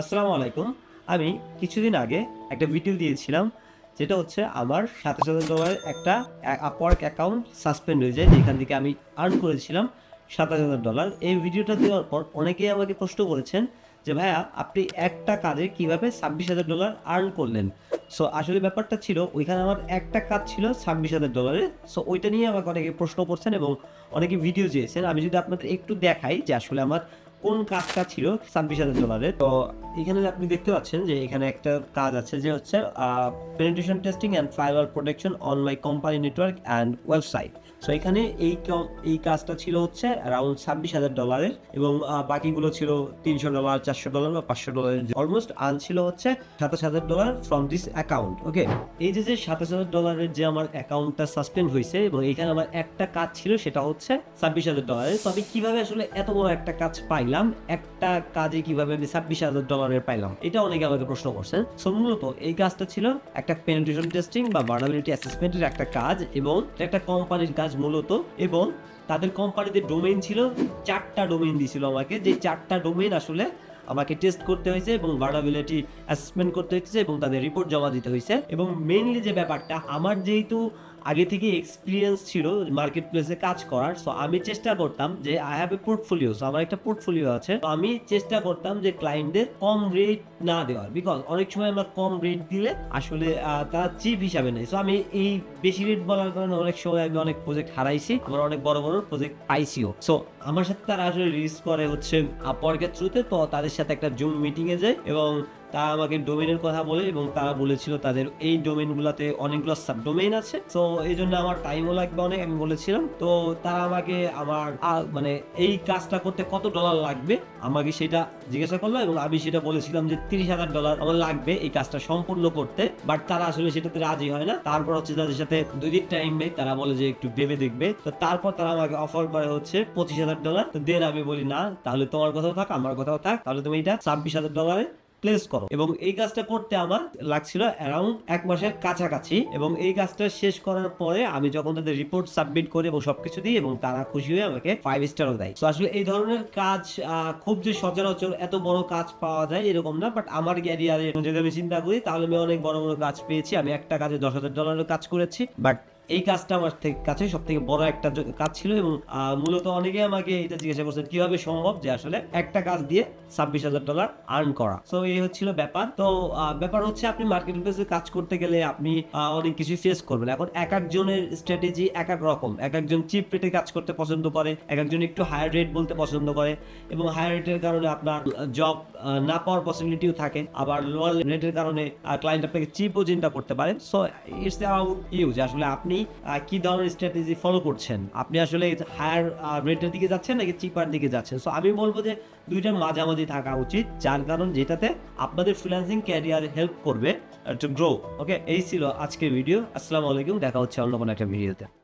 আসসালামু আলাইকুম। আমি কিছুদিন আগে একটা ভিডিও দিয়েছিলাম, যেটা হচ্ছে আমার সাতাশ হাজার ডলারের একটা আপওয়ার্ক অ্যাকাউন্ট সাসপেন্ড হয়ে যায়, যেখান থেকে আমি আর্ন করেছিলাম সাতাশ হাজার ডলার এই ভিডিওটা দেওয়ার পর অনেকেই আমাকে প্রশ্ন করেছেন যে, ভাইয়া, আপনি একটা কাজে কীভাবে ছাব্বিশ হাজার ডলার আর্ন করলেন? সো আসলে ব্যাপারটা ছিল, ওইখানে আমার একটা কাজ ছিল ছাব্বিশ হাজার ডলারের সো ওইটা নিয়ে আমাকে অনেকে প্রশ্ন করছেন এবং অনেকে ভিডিও চেয়েছেন আমি যদি আপনাদের একটু দেখাই যে আসলে আমার কোন কাজটা ছিল? ছাব্বিশ হাজার ডলারের তো এখানে আপনি দেখতে পাচ্ছেন যে এখানে একটা কাজ আছে যে হচ্ছে penetration testing and fibre protection on my company network and website so এখানে এই এই কাজটা ছিল হচ্ছে অ্যারাউন্ড ছাব্বিশ হাজার ডলারের এবং বাকিগুলো ছিল তিনশো ডলার চারশো ডলার বা পাঁচশো ডলারের অলমোস্ট আন ছিল হচ্ছে সাতাশ হাজার dollar from this account okay এই যে যে সাতাশ হাজার ডলারের যে আমার অ্যাকাউন্টটা সাসপেন্ড হয়েছে এবং এখানে আমার একটা কাজ ছিল সেটা হচ্ছে ছাব্বিশ হাজার ডলারের তো আমি কীভাবে আসলে এত বড় একটা কাজ পাইলাম? একটা কাজে কীভাবে আমি ছাব্বিশ হাজার ডলারের পাইলাম? এটা অনেকে আমাকে প্রশ্ন করছেন। সো মূলত এই কাজটা ছিল একটা পেনিটেশন টেস্টিং বা ভার্নাবিলিটি অ্যাসেসমেন্টের একটা কাজ এবং একটা কোম্পানির কাজ মূলত এবং তাদের কোম্পানিতে ডোমেইন ছিল, চারটা ডোমেইন দিয়েছিল আমাকে। যে চারটা ডোমেইন আসলে আমাকে টেস্ট করতে হয়েছে এবং ভার্নাবিলিটি অ্যাসেসমেন্ট করতে হয়েছে এবং তাদের রিপোর্ট জমা দিতে হয়েছে। এবং মেইনলি যে ব্যাপারটা, আমার যেহেতু আগে থেকে এক্সপিরিয়েন্স ছিল মার্কেট প্লেসে কাজ করার সো আমি চেষ্টা করতাম যে I have a portfolio so আমার একটা পোর্টফোলিও আছে, তো আমি চেষ্টা করতাম যে ক্লায়েন্টদের কম রেট না দেওয়ার বিকজ অনেক সময় আমরা কম রেট দিলে আসলে তারা চিপ হিসাবে নেই সো আমি এই বেশি রেট বলার কারণে অনেক সময় আমি অনেক প্রজেক্ট হারাইছি, আমার অনেক বড় বড় প্রজেক্ট পাইছিও সো আমার সাথে তারা আসলে রিস্ক করে হচ্ছে আপওয়ার্কের থ্রুতে তো তাদের সাথে একটা জুম মিটিংয়ে যায় এবং তারা আমাকে ডোমেনের কথা বলে এবং তারা বলেছিল তাদের এই ডোমেনগুলোতে অনেকগুলো সাব ডোমেইন আছে। তো এই জন্য আমার টাইমও লাগবে অনেক, আমি বলেছিলাম। তো তারা আমাকে আমার মানে এই কাজটা করতে কত ডলার লাগবে? আমাকে সেটা জিজ্ঞাসা করল এবং আমি সেটা বলেছিলাম যে তিরিশ হাজার ডলার আমার লাগবে এই কাজটা সম্পূর্ণ করতে। বাট তারা আসলে সেটাতে রাজি হয় না। তারপর হচ্ছে তাদের সাথে দুই দিন টাইম নেই তারা বলে যে একটু ভেবে দেখবে। তো তারপর তারা আমাকে অফার করে হচ্ছে পঁচিশ হাজার ডলার তো দেন আমি বলি, না, তাহলে তোমার কথাও থাক, আমার কথাও থাক। তাহলে তুমি এটা ছাব্বিশ হাজার ডলারে প্লেস করো। এবং এই কাজটা করতে আমার লাগছিল অ্যারাউন্ড এক মাসের কাছাকাছি। এবং এই কাজটা শেষ করার পরে আমি যখন তাদের রিপোর্ট সাবমিট করি এবং সবকিছু দিই এবং তারা খুশি হয়ে আমাকে ফাইভ স্টারও দেয়। তো আসলে এই ধরনের কাজ খুব যে সচরাচর এত বড় কাজ পাওয়া যায় এরকম না বাট আমার ক্যারিয়ারে যদি আমি চিন্তা করি, তাহলে আমি অনেক বড় বড় কাজ পেয়েছি। আমি একটা কাজে দশ হাজার ডলারের কাজ করেছি বাট এই কাজটা আমার কাছে সব থেকে বড় একটা কাজ ছিল এবং মূলত অনেকে আমাকে এটা জিজ্ঞাসা করছেন, কীভাবে সম্ভব যে আসলে একটা কাজ দিয়ে ছাব্বিশ হাজার ডলার আর্ন করা? তো এই হচ্ছিল ব্যাপার। তো ব্যাপার হচ্ছে আপনি মার্কেট প্লেসে কাজ করতে গেলে আপনি অনেক কিছু ফেস করবেন। এখন এক একজনের স্ট্র্যাটেজি এক এক রকম। এক একজন চিপ রেটে কাজ করতে পছন্দ করে, এক একজন একটু হায়ার রেট বলতে পছন্দ করে এবং হায়ার রেটের কারণে আপনার জব না পাওয়ার পসিবিলিটিও থাকে। আবার লোয়ার রেটের কারণে ক্লায়েন্ট আপনাকে চিপও চিন্তা করতে পারেন। সো ইটস অ্যাবাউট ইউ যে আসলে আপনি কি ধরনের স্ট্র্যাটেজি ফলো করছেন? আপনি আসলে হায়ার রেটের দিকে যাচ্ছেন নাকি চিপার দিকে যাচ্ছেন? সো আমি বলব যে দুইটার মাঝামাঝি থাকা উচিত, যার কারণ যেটাতে আপনাদের ফ্রিল্যান্সিং ক্যারিয়ার হেল্প করবে টু গ্রো ওকে এই ছিল আজকের ভিডিও আসসালামু আলাইকুম, দেখা হচ্ছে অন্য কোনো একটা ভিডিওতে